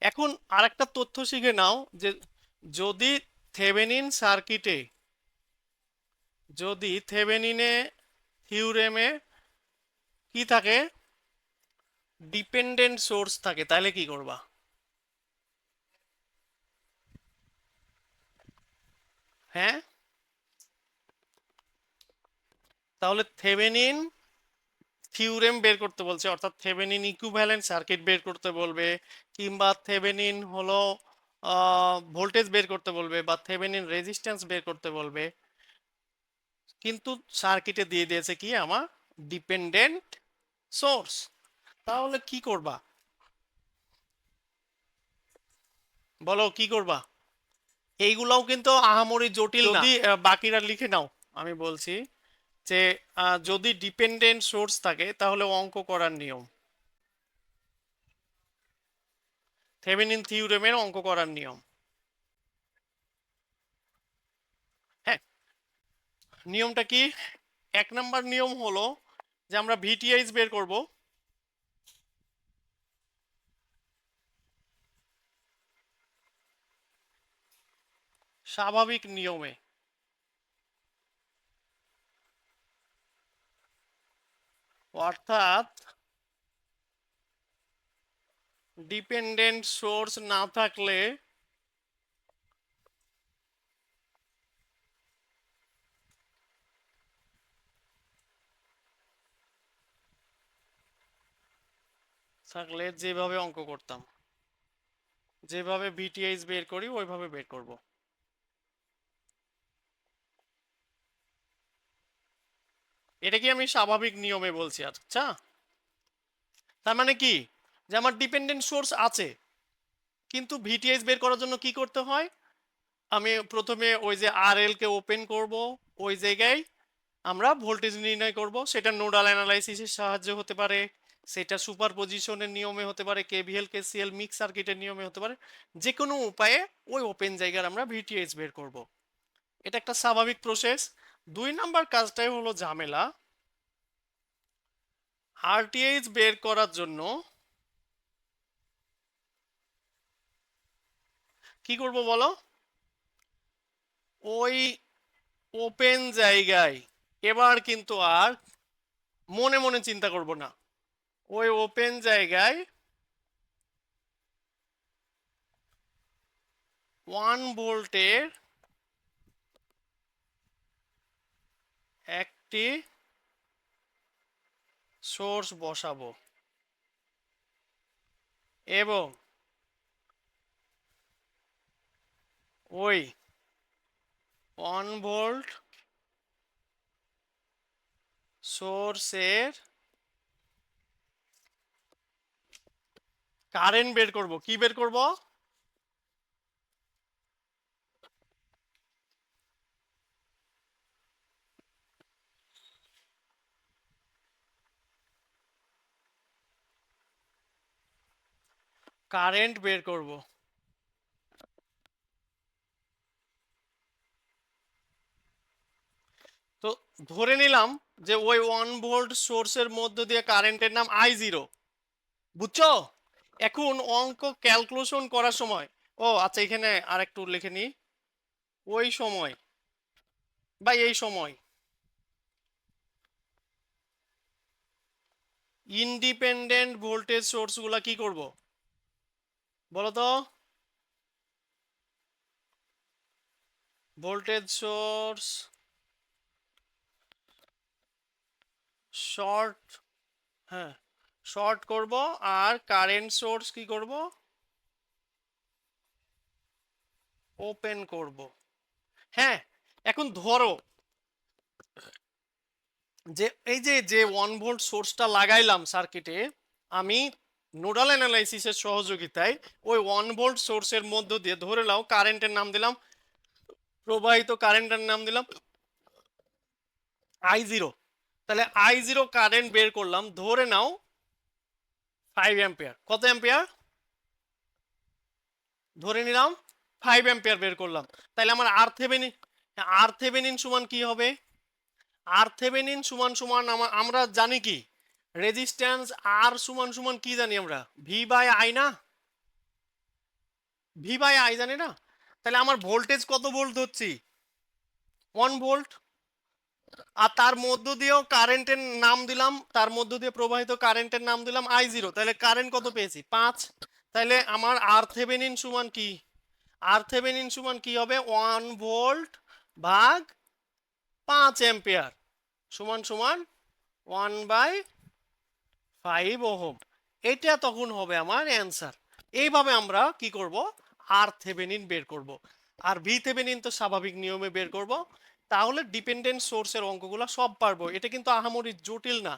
এখন আরেকটা তথ্য শিখে নাও যে যদি থেভেনিন সার্কিটে, যদি থেভেনিনে থিওরেমে কি থাকে? ডিপেন্ডেন্ট সোর্স থাকে, তাহলে কি করবা? হ্যাঁ? তাহলে থেভেনিন থিওরেম বের করতে বলছে, অর্থাৎ থেভেনিন ইকুইভ্যালেন্ট সার্কিট বের করতে বলবে, কিংবা থেভেনিন হলো ভোল্টেজ বের করতে বলবে বা থেভেনিন রেজিস্ট্যান্স বের করতে বলবে। কিন্তু সার্কিটে দিয়ে দিয়েছে কি? আমার ডিপেন্ডেন্ট সোর্স তাহলে কি করবা? বলো, কি করবা? এইগুলাও কিন্তু আহামরি জটিল যদি বাকিরা লিখে নাও, আমি বলছি। যে যদি ডিপেন্ডেন্ট সোর্স থাকে, তাহলে অঙ্ক করার নিয়ম। থেভেনিন থিওরেমের অঙ্ক করার নিয়ম। হ্যাঁ। নিয়মটা কি? এক নাম্বার নিয়ম হলো যে, আমরা ভিটিআইস বের করব। স্বাভাবিক নিয়মে। অর্থাৎ ডিপেন্ডেন্ট সোর্স না থাকলে থাকলে যেভাবে অঙ্ক করতাম, যেভাবে বিটিএইচ বের করি, ওইভাবে বের করব। এটা কি আমি স্বাভাবিক নিয়মে বলছি আচ্ছা? তার মানে কি? যে আমার ডিপেন্ডেন্ট সোর্স আছে, কিন্তু ভিটিএস বের করার জন্য কি করতে হয়? আমি প্রথমে ওই যে আর কে ওপেন করব, ওই জায়গায় আমরা ভোল্টেজ নির্ণয় করব। সেটা নোডাল অ্যানালাইসিসের সাহায্যে হতে পারে, সেটা সুপার পজিশনের নিয়মে হতে পারে কেভিএল কেসিএল মিক্স সার্কিটের নিয়মে হতে পারে। যে কোনো উপায়ে ওই ওপেন জায়গার আমরা ভিটিএস বের করব। এটা একটা স্বাভাবিক প্রসেস দুই নাম্বার কাজটাই হলো ঝামেলা। আরটিএইচ বের করার জন্য কি করব বলো? ওই ওপেন জায়গায়। এবার কিন্তু আর মনে মনে চিন্তা করব না। ওই ওপেন জায়গায় ওয়ান ভোল্টের একটি সোর্স বসাবো। এবং ওই ওয়ান ভোল্ট সোর্সের কারেন্ট বের করব। কি বের করব? কারেন্ট বের করব। তো ধরে নিলাম যে ওই ওয়ান ভোল্ট সোর্সের মধ্য দিয়ে কারেন্টের নাম আই জিরো বুঝছ? এখন অঙ্ক ক্যালকুলেশন করার সময় ও আচ্ছা এখানে আর একটু লিখে নি ওই সময় বা এই সময়। ইন্ডিপেন্ডেন্ট ভোল্টেজ সোর্সগুলা কি করব? বলো তো ভোল্টেজ সোর্স শর্ট হ্যাঁ শর্ট করব আর কারেন্ট সোর্স কি করব? ওপেন করব। হ্যাঁ এখন ধরো যে, এই যে যে ওয়ান ভোল্ট সোর্সটা লাগাইলাম সার্কিটে আমি নোডাল অ্যানালাইসিসের সহযোগিতায় ওই ওয়ান ভোল্ট সোর্সের মধ্য দিয়ে ধরে নাও কারেন্টের নাম দিলাম, প্রবাহিত কারেন্টের নাম দিলাম আই জিরো তাহলে আই জিরো কারেন্ট বের করলাম, ধরে নাও ফাইভ অ্যাম্পিয়ার কত অ্যাম্পিয়ার ধরে নিলাম ফাইভ অ্যাম্পিয়ার বের করলাম। তাহলে আমার আর থেভেনিন আর থেভেনিন সমান কি হবে? আর থেভেনিন সমান সমান আমা- আমরা জানি কি? রেজিস্ট্যান্স আর সমান সমান কি জানি আমরা? ভি বাই আই না? ভি বাই আই জানি না? তাহলে আমার ভোল্টেজ কত ভোল্ট ধরছি? ওয়ান ভোল্ট আর তার মধ্য দিয়েও কারেন্টের নাম দিলাম, তার মধ্য দিয়ে প্রবাহিত কারেন্টের নাম দিলাম আই জিরো তাহলে কারেন্ট কত পেয়েছি? পাঁচ। তাহলে আমার আর থেভেনিন সমান কি? আর থেভেনিন সমান কি হবে? ওয়ান ভোল্ট ভাগ পাঁচ অ্যাম্পিয়ার সমান সমান ওয়ান বাই ফাইভ ওহম। এটা তখন হবে আমার অ্যান্সার এইভাবে আমরা কি করব? আর থেভেনিন বের করব। আর ভি থেভেনিন তো স্বাভাবিক নিয়মে বের করব। তাহলে ডিপেন্ডেন্ট সোর্সের অঙ্কগুলো সব পারব। এটা কিন্তু আহামরি জটিল না।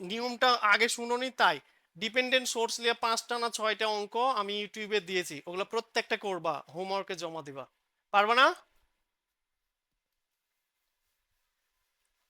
নিয়মটা আগে শুনোনি, তাই। ডিপেন্ডেন্ট সোর্স নিয়ে পাঁচটা না ছয়টা অঙ্ক আমি ইউটিউবে দিয়েছি। ওগুলো প্রত্যেকটা করবা হোমওয়ার্কে জমা দিবা। পারবা না?